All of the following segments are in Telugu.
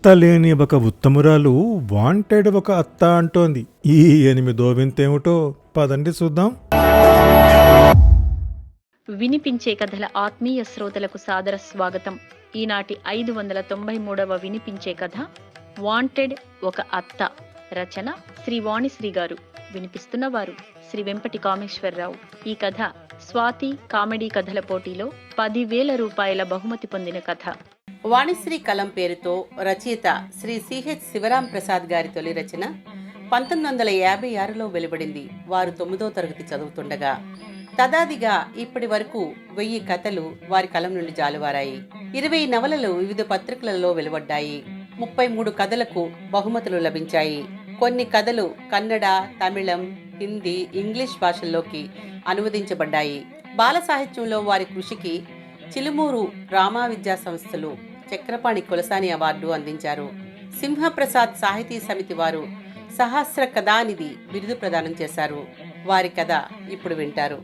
అత్త లేని ఒక ఉత్తమురాలు వాంటెడ్ ఒక అత్త అంటోంది. ఈ ఎనిమిదో వింతేమిటో పదండి చూద్దాం. వినిపించే కథల ఆత్మీయ శ్రోతలకు సాదర స్వాగతం. ఈనాటి ఐదు వందల తొంభై మూడవ వినిపించే కథ వాంటెడ్ ఒక అత్త రచన శ్రీ వాణిశ్రీ గారు. వినిపిస్తున్న వారు శ్రీ వెంపటి కామేశ్వరరావు. ఈ కథ స్వాతి కామెడీ కథల పోటీలో పదివేల రూపాయల బహుమతి పొందిన కథ. వాణిశ్రీ కలం పేరుతో రచయిత శ్రీ సిహెచ్ శివరాం ప్రసాద్ గారి తొలి రచన పంతొమ్మిది వందల యాభై ఆరులో వెలువడింది. వారు తొమ్మిదో తరగతి చదువుతుండగా. తదాదిగా ఇప్పటి వరకు వెయ్యి కథలు వారి కలం నుండి జాలువారాయి. ఇరవై నవలలు వివిధ పత్రికలలో వెలువడ్డాయి. ముప్పై మూడు కథలకు బహుమతులు లభించాయి. కొన్ని కథలు కన్నడ తమిళం హిందీ ఇంగ్లీష్ భాషల్లోకి అనువదించబడ్డాయి. బాల సాహిత్యంలో వారి కృషికి చిలుమూరు రామా విద్యా సంస్థలు చక్రపాణి కొలసాని అవార్డు అందించారు. సింహప్రసాద్ సాహితీ సమితి వారు సహస్ర కథానిధి బిరుదు ప్రదానం చేశారు. వారి కథ ఇప్పుడు వింటారు.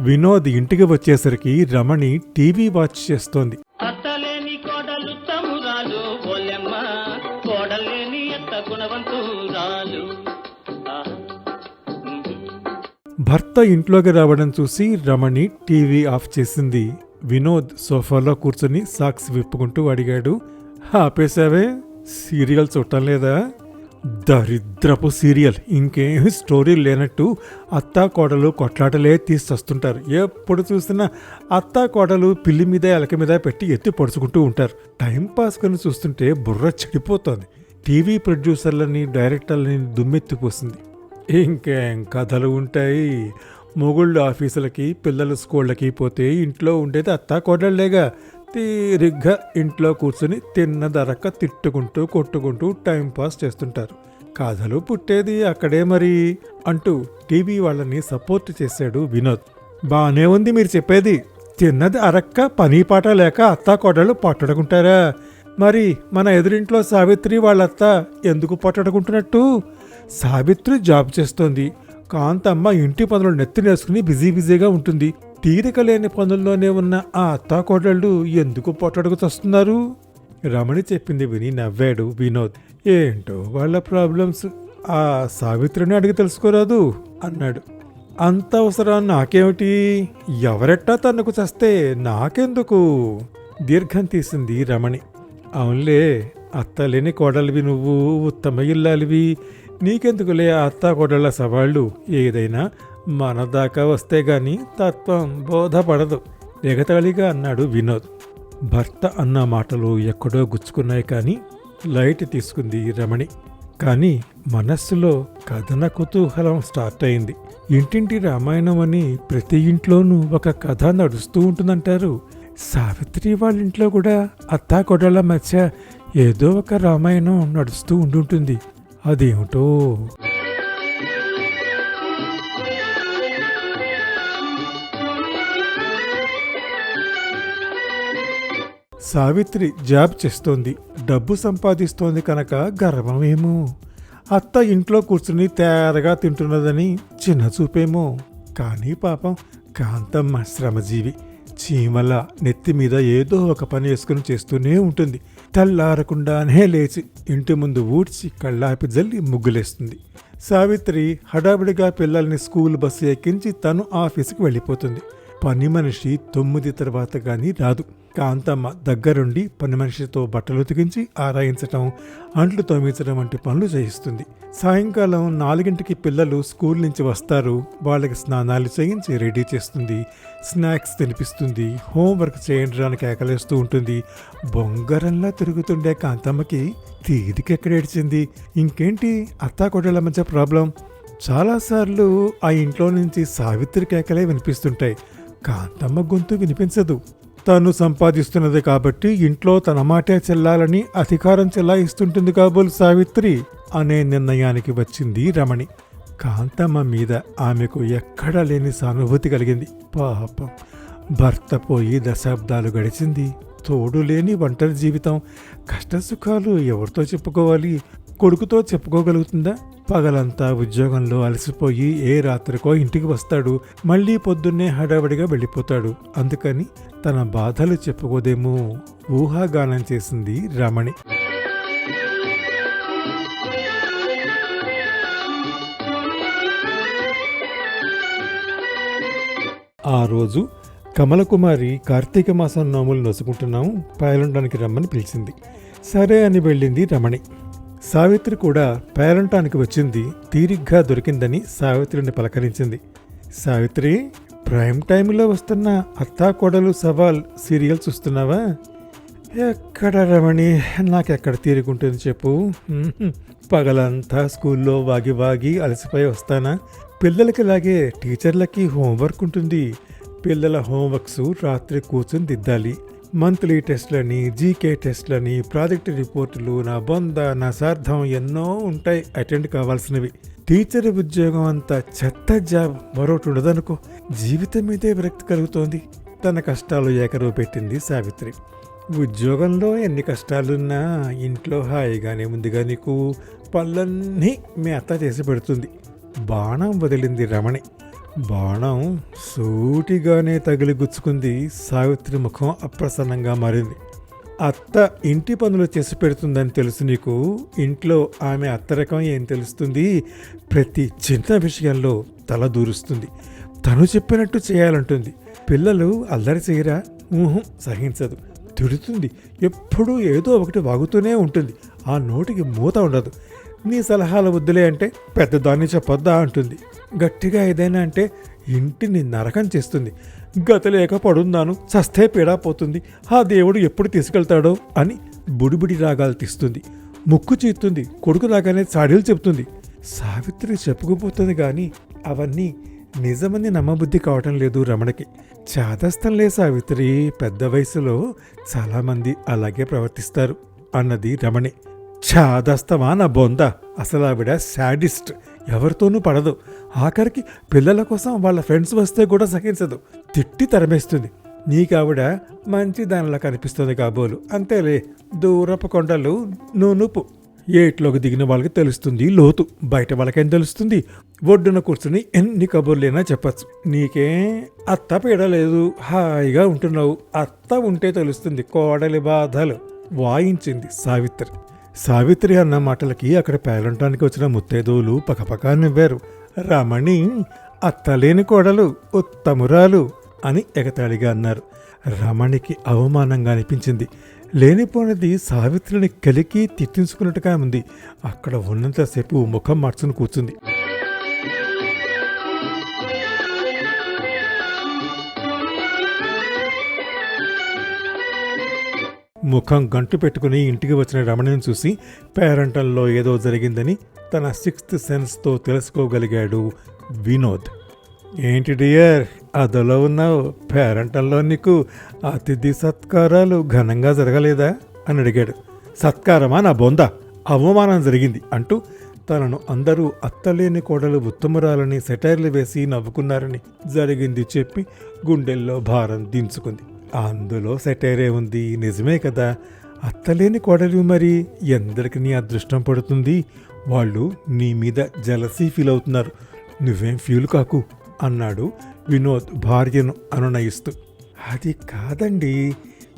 వినోద్ ఇంటికి వచ్చేసరికి రమణి టీవీ వాచ్ చేస్తోంది. భర్త ఇంట్లోకి రావడం చూసి రమణి టీవీ ఆఫ్ చేసింది. వినోద్ సోఫాలో కూర్చుని సాక్స్ విప్పుకుంటూ అడిగాడు ఆపేశావే? సీరియల్ చూడటం లేదా? దరిద్రపు సీరియల్. ఇంకేం స్టోరీ లేనట్టు అత్తా కోడలు కొట్లాటలే తీసొస్తుంటారు ఎప్పుడు చూసినా అత్తా కోడలు పిల్లి మీద ఎలక మీద పెట్టి ఎత్తి పొడుచుకుంటూ ఉంటారు. టైం చూస్తుంటే బుర్ర చెడిపోతుంది. టీవీ ప్రొడ్యూసర్లని డైరెక్టర్లని దుమ్మెత్తిపోసింది ఇంకేం కథలు ఉంటాయి? మొగుళ్ళు ఆఫీసులకి పిల్లలు స్కూళ్ళకి పోతే ఇంట్లో ఉండేది అత్తా కోడళ్ళేగా. తీరిగ్గా ఇంట్లో కూర్చుని తిన్న తిట్టుకుంటూ కొట్టుకుంటూ టైంపాస్ చేస్తుంటారు. కథలు పుట్టేది అక్కడే మరి అంటూ టీవీ వాళ్ళని సపోర్ట్ చేశాడు వినోద్. బాగానే ఉంది మీరు చెప్పేది. తిన్నది అరక్క పని పాట లేక అత్తా కోడళ్ళు పట్టడుకుంటారా మరి మన ఎదురింట్లో సావిత్రి వాళ్ళత్త ఎందుకు పట్టడుకుంటున్నట్టు సావిత్రి జాబ్ చేస్తోంది. కాంతమ్మ ఇంటి పనులు నెత్తినేసుకుని బిజీ బిజీగా ఉంటుంది. తీరిక లేని పనుల్లోనే ఉన్న ఆ అత్తాకోడళ్ళు ఎందుకు పొట్టడుగుతొస్తున్నారు రమణి చెప్పింది విని నవ్వాడు వినోద్. ఏంటో వాళ్ళ ప్రాబ్లమ్స్? ఆ సావిత్రిని అడిగి తెలుసుకోరాదు అన్నాడు. అంత అవసరం నాకేమిటి? ఎవరెట్టా తనకు చస్తే నాకెందుకు? దీర్ఘం తీసింది రమణి. అవునులే అత్తలేని కోడలివి నువ్వు ఉత్తమ ఇల్లాలివి. నీకెందుకులే ఆ అత్త కోడళ్ళ సవాళ్ళు? ఏదైనా మన దాకా వస్తే గాని తత్వం బోధపడదు ఎగతాళిగా అన్నాడు వినోద్. భర్త అన్న మాటలు ఎక్కడో గుచ్చుకున్నాయి కానీ లైట్ తీసుకుంది రమణి. కానీ మనస్సులో కథన కుతూహలం స్టార్ట్ అయింది. ఇంటింటి రామాయణం అని ప్రతి ఇంట్లోనూ ఒక కథ నడుస్తూ ఉంటుందంటారు. సావిత్రి వాళ్ళ ఇంట్లో కూడా అత్తా కొడల మధ్య ఏదో ఒక రామాయణం నడుస్తూ ఉండుంటుంది. అదేమిటో? సావిత్రి జాబ్ చేస్తోంది. డబ్బు సంపాదిస్తోంది కనుక గర్వమేమో. అత్త ఇంట్లో కూర్చుని తేరగా తింటున్నదని చిన్న చూపేమో. కానీ పాపం కాంతమ్మ శ్రమజీవి. చీమల నెత్తి మీద ఏదో ఒక పని వేసుకుని చేస్తూనే ఉంటుంది. తెల్లారకుండానే లేచి ఇంటి ముందు ఊడ్చి కళ్ళాపి జల్లి ముగ్గులేస్తుంది. సావిత్రి హడావిడిగా పిల్లల్ని స్కూల్ బస్సు ఎక్కించి తను ఆఫీసుకు వెళ్ళిపోతుంది. పని మనిషి తొమ్మిది తర్వాత కానీ రాదు. కాంతమ్మ దగ్గరుండి పని మనిషితో బట్టలు ఉతికించి ఆరాయించటం అంట్లు తోమించడం వంటి పనులు చేయిస్తుంది. సాయంకాలం నాలుగింటికి పిల్లలు స్కూల్ నుంచి వస్తారు. వాళ్ళకి స్నానాలు చేయించి రెడీ చేస్తుంది. స్నాక్స్ తినిపిస్తుంది. హోంవర్క్ చేయడానికి ఏకలేస్తూ ఉంటుంది. బొంగరంలా తిరుగుతుండే కాంతమ్మకి తీరికెక్కడేడ్చింది ఇంకేంటి అత్తాకొడల మధ్య ప్రాబ్లం? చాలాసార్లు ఆ ఇంట్లో నుంచి సావిత్రి కేకలే వినిపిస్తుంటాయి. కాంతమ్మ గొంతు వినిపించదు. తను సంపాదిస్తున్నది కాబట్టి ఇంట్లో తన మాటే చెల్లాలని అధికారం చెల్లాయిస్తుంటుంది కాబోలు సావిత్రి అనే నిర్ణయానికి వచ్చింది రమణి. కాంతమ్మ మీద ఆమెకు ఎక్కడా లేని సానుభూతి కలిగింది. పాపం భర్త పోయి దశాబ్దాలు గడిచింది. తోడు లేని ఒంటరి జీవితం. కష్టసుఖాలు ఎవరితో చెప్పుకోవాలి? కొడుకుతో చెప్పుకోగలుగుతుందా? పగలంతా ఉద్యోగంలో అలసిపోయి ఏ రాత్రికో ఇంటికి వస్తాడు. మళ్ళీ పొద్దున్నే హడావడిగా వెళ్ళిపోతాడు. అందుకని తన బాధలు చెప్పుకోదేమో ఊహాగానం చేసింది రమణి. ఆ రోజు కమలకుమారి కార్తీక మాసం నోములు నొసుకుంటున్నాము పాయలంటానికి రమ్మని పిలిచింది. సరే అని వెళ్ళింది రమణి. సావిత్రి కూడా పేరంటానికి వచ్చింది. తీరిగ్గా దొరికిందని సావిత్రిని పలకరించింది. సావిత్రి ప్రైమ్ టైంలో వస్తున్న అత్తా కొడలు సవాల్ సీరియల్ చూస్తున్నావా? ఎక్కడ రమణి? నాకెక్కడ తీరుకుంటుంది చెప్పు. పగలంతా స్కూల్లో వాగి వాగి అలసిపోయి వస్తానా? పిల్లలకి లాగే టీచర్లకి హోంవర్క్ ఉంటుంది. పిల్లల హోంవర్క్స్ రాత్రి కూర్చుని దిద్దాలి. మంత్లీ టెస్ట్లని జీకే టెస్ట్లని ప్రాజెక్ట్ రిపోర్టులు నా బొంద నా సార్థం ఎన్నో ఉంటాయి. అటెండ్ కావాల్సినవి. టీచర్ ఉద్యోగం అంత చెత్త జాబ్ మరొకటి ఉండదనుకో జీవితం మీదే విరక్తి కలుగుతోంది. తన కష్టాలు ఏకరువు పెట్టింది సావిత్రి. ఉద్యోగంలో ఎన్ని కష్టాలున్నా ఇంట్లో హాయిగానే ఉందిగా నీకు. పళ్ళన్నీ మీ అత్త చేసి పెడుతుంది. బాణం వదిలింది రమణి. బాణం సూటిగానే తగిలి గుచ్చుకుంది. సావిత్రి ముఖం అప్రసన్నంగా మారింది. అత్త ఇంటి పనులు చేసి పెడుతుందని తెలుసు నీకు. ఇంట్లో ఆమె అత్తరకం ఏం తెలుస్తుంది? ప్రతి చిన్న విషయంలో తల దూరుస్తుంది. తను చెప్పినట్టు చేయాలంటుంది. పిల్లలు అల్లరి చేయరా? ఊహం సహించదు. తిడుతుంది. ఎప్పుడూ ఏదో ఒకటి వాగుతూనే ఉంటుంది. ఆ నోటికి మూత ఉండదు. నీ సలహాలు వద్దులే అంటే పెద్దదాన్ని చెప్పొద్దా అంటుంది. గట్టిగా ఏదైనా అంటే ఇంటిని నరకం చేస్తుంది. గతలేక పడున్నాను సస్తే పీడా పోతుంది ఆ దేవుడు ఎప్పుడు తీసుకెళ్తాడో అని బుడిబుడి రాగాలు తీస్తుంది. ముక్కు చీస్తుంది కొడుకు రాగానే చాడీలు చెప్తుంది సావిత్రి చెప్పుకుపోతుంది కానీ అవన్నీ నిజమని నమ్మబుద్ధి కావటం లేదు రమణకి. చాదస్తంలే సావిత్రి పెద్ద వయసులో చాలామంది అలాగే ప్రవర్తిస్తారు అన్నది రమణి. చాదస్తమా నా బొంద. అసలు ఆవిడ శాడిస్ట్. ఎవరితోనూ పడదు. ఆఖరికి పిల్లల కోసం వాళ్ళ ఫ్రెండ్స్ వస్తే కూడా సహించదు. తిట్టి తరమేస్తుంది. నీకావిడ మంచి దానిలా కనిపిస్తుంది కాబోలు. అంతేలే దూరపు కొండలు నూనుపు ఏట్లోకి దిగిన వాళ్ళకి తెలుస్తుంది లోతు. బయట వాళ్ళకేం తెలుస్తుంది? ఒడ్డున కూర్చుని ఎన్ని కబుర్లైనా చెప్పచ్చు. నీకే అత్త పీడ లేదు. హాయిగా ఉంటున్నావు. అత్త ఉంటే తెలుస్తుంది కోడలి బాధలు. వాయించింది సావిత్రి. సావిత్రి అన్న మాటలకి అక్కడ పేలంటానికి వచ్చిన ముత్తైదువులు పకపకా నవ్వారు. రమణి అత్తలేని కోడలు ఉత్తమురాలు అని ఎగతాళిగా అన్నారు. రమణికి అవమానంగా అనిపించింది. లేనిపోనిది సావిత్రిని కలికి తిట్టించుకున్నట్టుగా ఉంది. అక్కడ ఉన్నంతసేపు ముఖం మార్చుని కూర్చుంది. ముఖం గంటు పెట్టుకుని ఇంటికి వచ్చిన రమణిని చూసి పేరంటంలో ఏదో జరిగిందని తన సిక్స్త్ సెన్స్తో తెలుసుకోగలిగాడు వినోద్. ఏంటి డియర్ అదలో ఉన్నావు? పేరంటంలో నీకు అతిథి సత్కారాలు ఘనంగా జరగలేదా? అని అడిగాడు. సత్కారమా నా బొంద? అవమానం జరిగింది అంటూ తనను అందరూ అత్తలేని కోడలు ఉత్తమురాలని సెటైర్లు వేసి నవ్వుకున్నారని జరిగింది చెప్పి గుండెల్లో భారం దించుకుంది. అందులో సెటైరే ఉంది. నిజమే కదా? అత్తలేని కోడలు మరి. ఎందరికి నీ అదృష్టం పడుతుంది? వాళ్ళు నీ మీద జలసీ ఫీల్ అవుతున్నారు. నువ్వేం ఫీల్ కాకు అన్నాడు వినోద్ భార్యను అనునయిస్తూ. అది కాదండి.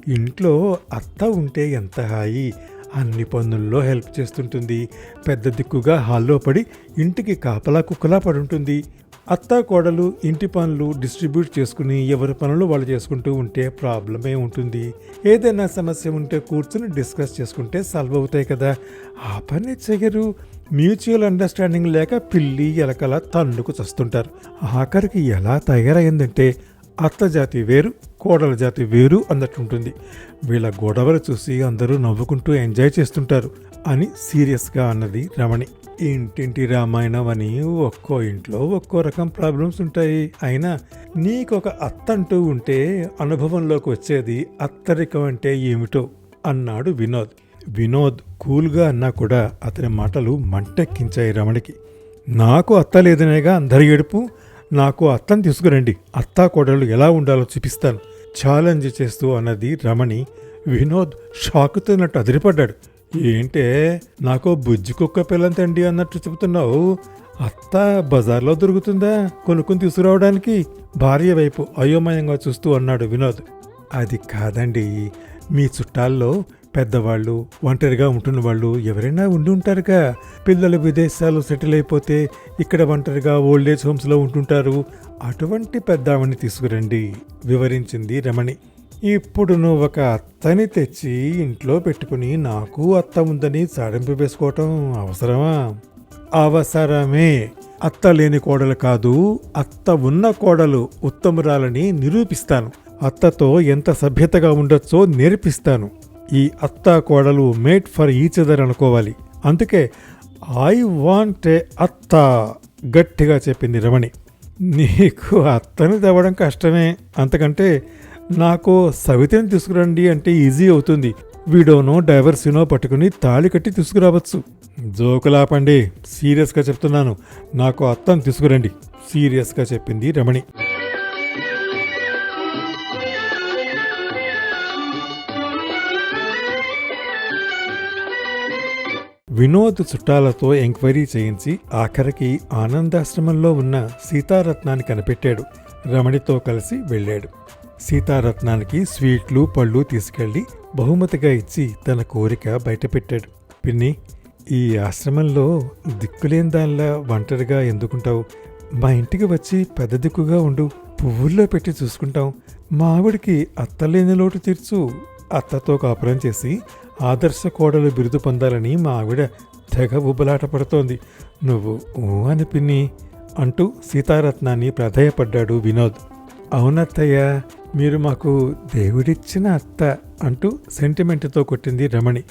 ఇంట్లో అత్త ఉంటే ఎంత హాయి. అన్ని పనుల్లో హెల్ప్ చేస్తుంటుంది. పెద్ద దిక్కుగా హాల్లో పడి ఇంటికి కాపలా కుక్కలా పడుంటుంది. అత్త కోడలు ఇంటి పనులు డిస్ట్రిబ్యూట్ చేసుకుని ఎవరి పనులు వాళ్ళు చేసుకుంటూ ఉంటే ప్రాబ్లమే ఉంటుంది. ఏదైనా సమస్య ఉంటే కూర్చుని డిస్కస్ చేసుకుంటే సాల్వ్ అవుతాయి కదా. ఆ పని చెయ్యరు. మ్యూచువల్ అండర్స్టాండింగ్ లేక పిల్లి ఎలకల తన్నుకు చస్తుంటారు. ఆఖరికి ఎలా తయారైందంటే అత్త జాతి వేరు కోడల జాతి వేరు అన్నట్టుంటుంది వీళ్ళ గొడవలు చూసి అందరూ నవ్వుకుంటూ ఎంజాయ్ చేస్తుంటారు అని సీరియస్గా అన్నది రమణి. ఇంటింటి రామాయణం అని ఒక్కో ఇంట్లో ఒక్కో రకం ప్రాబ్లమ్స్ ఉంటాయి. అయినా నీకొక అత్త అంటూ ఉంటే అనుభవంలోకి వచ్చేది అత్తరికం అంటే ఏమిటో అన్నాడు వినోద్. వినోద్ కూల్గా అన్నా కూడా అతని మాటలు మంటెక్కించాయి రమణికి. నాకు అత్త లేదనేగా అందరి ఏడుపు? నాకు అత్తను తీసుకురండి. అత్తా కోడలు ఎలా ఉండాలో చూపిస్తాను. ఛాలెంజ్ చేస్తూ అన్నది రమణి. వినోద్ షాకుతున్నట్టు అదిరిపడ్డాడు. ఏంటే నాకో బుజ్జి కుక్క పిల్లంతండి అన్నట్టు చెబుతున్నావు. అత్త బజార్లో దొరుకుతుందా? కొనుక్కుని తీసుకురావడానికి భార్య వైపు అయోమయంగా చూస్తూ అన్నాడు వినోద్. అది కాదండి మీ చుట్టాల్లో పెద్దవాళ్ళు ఒంటరిగా ఉంటున్న వాళ్ళు ఎవరైనా ఉండి ఉంటారుగా. పిల్లలు విదేశాలు సెటిల్ అయిపోతే ఇక్కడ ఒంటరిగా ఓల్డేజ్ హోమ్స్లో ఉంటుంటారు. అటువంటి పెద్దామని తీసుకురండి వివరించింది రమణి. ఇప్పుడు నువ్వు ఒక అత్తని తెచ్చి ఇంట్లో పెట్టుకుని నాకు అత్త ఉందని సాడింపు వేసుకోవటం అవసరమా? అవసరమే. అత్త లేని కోడలు కాదు అత్త ఉన్న కోడలు ఉత్తమురాలని నిరూపిస్తాను. అత్తతో ఎంత సభ్యతగా ఉండొచ్చో నేర్పిస్తాను. ఈ అత్త కోడలు మేట్ ఫర్ ఈచ్ అదర్ అనుకోవాలి. అందుకే ఐ వాంట్ ఏ అత్త గట్టిగా చెప్పింది రమణి. నీకు అత్తని తవ్వడం కష్టమే. అంతకంటే నాకు సవితని తీసుకురండి అంటే ఈజీ అవుతుంది. వీడోనో డైవర్సినో పట్టుకుని తాళి కట్టి తీసుకురావచ్చు. జోకులాపండి. సీరియస్గా చెప్తున్నాను. నాకు అత్తను తీసుకురండి. సీరియస్గా చెప్పింది రమణి. వినోద్ చుట్టాలతో ఎంక్వైరీ చేయించి ఆఖరికి ఆనందాశ్రమంలో ఉన్న సీతారత్నాన్ని కనిపెట్టాడు. రమణితో కలిసి వెళ్ళాడు. సీతారత్నానికి స్వీట్లు పళ్ళు తీసుకెళ్ళి బహుమతిగా ఇచ్చి తన కోరిక బయటపెట్టాడు. పిన్ని ఈ ఆశ్రమంలో దిక్కులేని దానిలా ఒంటరిగా ఎందుకుంటావు? మా ఇంటికి వచ్చి పెద్ద దిక్కుగా ఉండు. పువ్వుల్లో పెట్టి చూసుకుంటాం. మా ఆవిడికి అత్తలేని లోటు తీర్చు అత్తతో కాపురం చేసి ఆదర్శ కోడలు బిరుదు పొందాలని మా ఆవిడ తెగ ఉబలాట పడుతోంది. నువ్వు ఊ అని పిన్ని అంటూ సీతారత్నాన్ని ప్రధేయపడ్డాడు వినోద్. అవునత్తయ్య మీరు మాకు దేవుడిచ్చిన అత్త అంటూ సెంటిమెంట్తో కొట్టింది రమణి.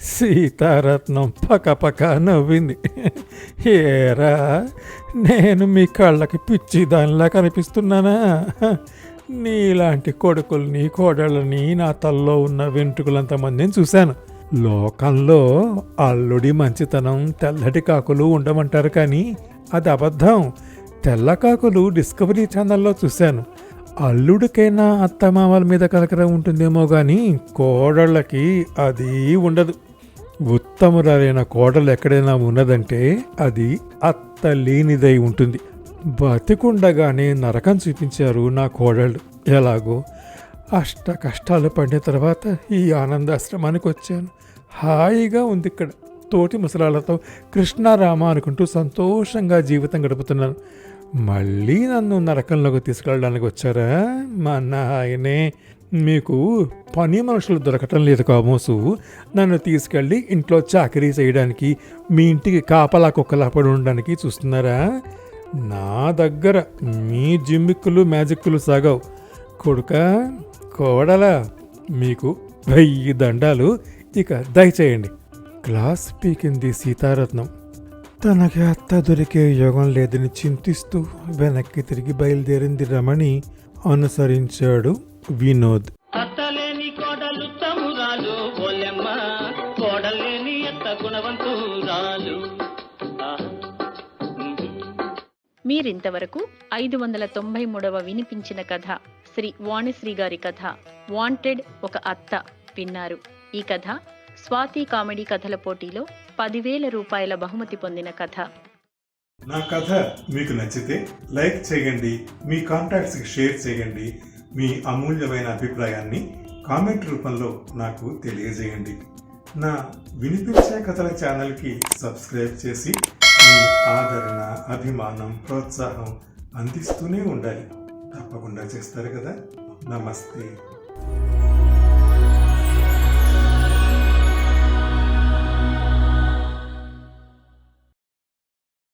సీతారత్నం పకపక నవ్వింది. ఏరా నేను మీ కళ్ళకి పిచ్చి దానిలా కనిపిస్తున్నానా? నీలాంటి కొడుకుల్ని కోడళ్ళని నా తల్లో ఉన్న వెంట్రుకలంత మందిని చూశాను. లోకంలో అల్లుడి మంచితనం తెల్లటి కాకులు ఉండమంటారు కానీ అది అబద్ధం. తెల్ల కాకులు డిస్కవరీ ఛానల్లో చూశాను. అల్లుడికైనా అత్తమామల మీద కలకరం ఉంటుందేమో కానీ కోడళ్ళకి అది ఉండదు. ఉత్తమురాలైన కోడలు ఎక్కడైనా ఉన్నదంటే అది అత్త లేనిదై ఉంటుంది. బతికుండగానే నరకం చూపించారు నా కోడళ్ళు. ఎలాగో అష్ట కష్టాలు పడిన తర్వాత ఈ ఆనందాశ్రమానికి వచ్చాను. హాయిగా ఉంది ఇక్కడ. తోటి ముసలాళ్ళతో కృష్ణారామ అనుకుంటూ సంతోషంగా జీవితం గడుపుతున్నాను. మళ్ళీ నన్ను నరకంలోకి తీసుకెళ్ళడానికి వచ్చారా? మా నాయనే మీకు పని మనుషులు దొరకటం లేదు కామోసు. నన్ను తీసుకెళ్ళి ఇంట్లో చాకరీ చేయడానికి మీ ఇంటికి కాపలా కుక్కలా పడి ఉండడానికి చూస్తున్నారా? నా దగ్గర మీ జిమ్మిక్కులు మ్యాజిక్కులు సాగవు. కొడుక కోడల మీకు వెయ్యి దండాలు. ఇక దయచేయండి. క్లాస్ పీకింది సీతారత్నం. తనకి అత్త దొరికే యోగం లేదని చింతిస్తూ వెనక్కి తిరిగి బయలుదేరింది రమణి. అనుసరించాడు వినోద్. మీరింతవరకు ఐదు వందల తొంభై మూడవ వినిపించిన కథ శ్రీ వాణిశ్రీ గారి కథ వాంటెడ్ ఒక అత్త విన్నారు. ఈ కథ స్వాతి కామెడీ కథల పోటీలో పదివేల రూపాయల బహుమతి పొందిన కథ. నా కథ మీకు నచ్చితే లైక్ చేయండి మీ కాంటాక్ట్స్కి షేర్ చేయండి మీ అమూల్యమైన అభిప్రాయాన్ని కామెంట్ రూపంలో నాకు తెలియజేయండి. నా వినిపించే కథల ఛానల్కి సబ్స్క్రైబ్ చేసి మీ ఆదరణ అభిమానం ప్రోత్సాహం అందిస్తూనే ఉండాలి. తప్పకుండా చేస్తారు కదా. నమస్తే.